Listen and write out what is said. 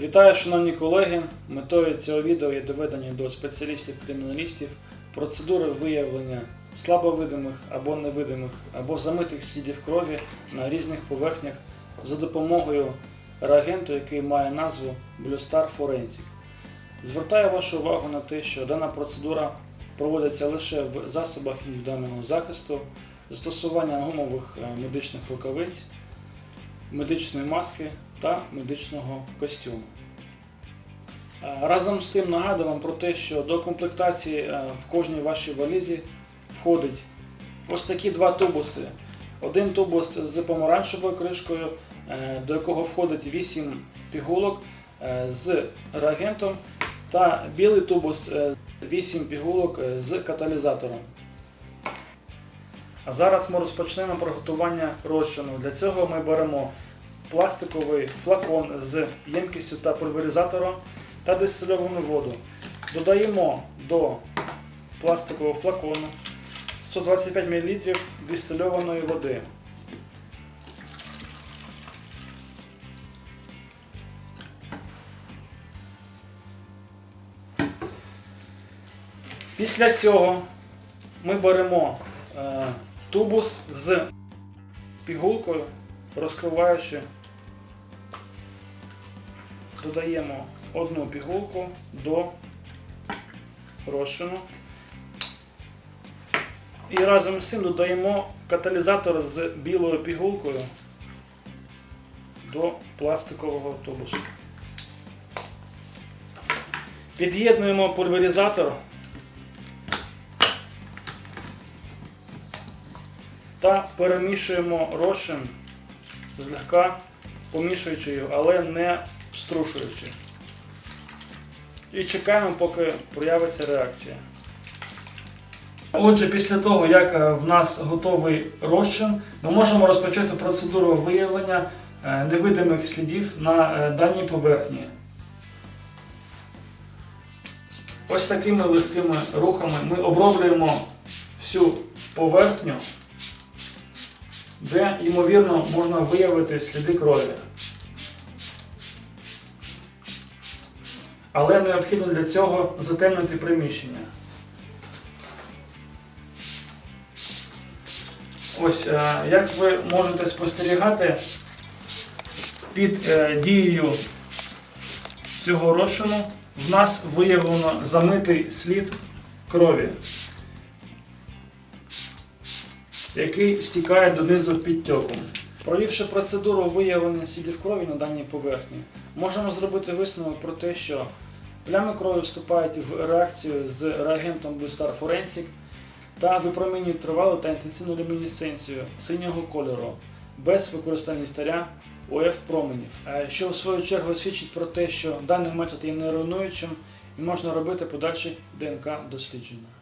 Вітаю, шановні колеги! Метою цього відео є доведення до спеціалістів-криміналістів процедури виявлення слабовидимих або невидимих або замитих слідів крові на різних поверхнях за допомогою реагенту, який має назву Star Forensic. Звертаю вашу увагу на те, що дана процедура проводиться лише в засобах індивідуального захисту, застосуванням гумових е, медичних рукавиць, медичної маски та медичного костюму. Е, Разом з тим нагадую вам про те, що до комплектації е, в кожній вашій валізі входить ось такі два тубуси. Один тубус з помаранчевою кришкою, е, до якого входить 8 пігулок з реагентом, та білий тубус 8 пігулок з каталізатором. А зараз ми розпочнемо приготування розчину. Для цього ми беремо пластиковий флакон з ємкістю та пульверизатором та дистильовану воду. Додаємо до пластикового флакону 125 мл дистильованої води. Після цього ми беремо е, тубус з пігулкою, розкриваючи, додаємо одну пігулку до розчину. І разом з цим додаємо каталізатор з білою пігулкою до пластикового тубусу. Під'єднуємо пульверизатор та перемішуємо розчин злегка помішуючи його, але не струшуючи. І чекаємо, поки проявиться реакція. Отже, після того, як е, в нас готовий розчин, ми можемо розпочати процедуру виявлення е, невидимих слідів на е, даній поверхні. Ось такими легкими рухами ми оброблюємо всю поверхню, де, ймовірно, можна виявити сліди крові. Але необхідно для цього затемнити приміщення. Ось, е, як ви можете спостерігати, під е, дією цього розчину в нас виявлено замитий слід крові, який стікає донизу підтьоком. Провівши процедуру виявлення слідів крові на даній поверхні, можемо зробити висновок про те, що плями крові вступають в реакцію з реагентом Blue Star Forensic та випромінюють тривалу та інтенсивну люмінесценцію синього кольору без використання ліхтаря ОФ променів, е, що в свою чергу свідчить про те, що даний метод є неруйнуючим і можна робити подальші ДНК дослідження.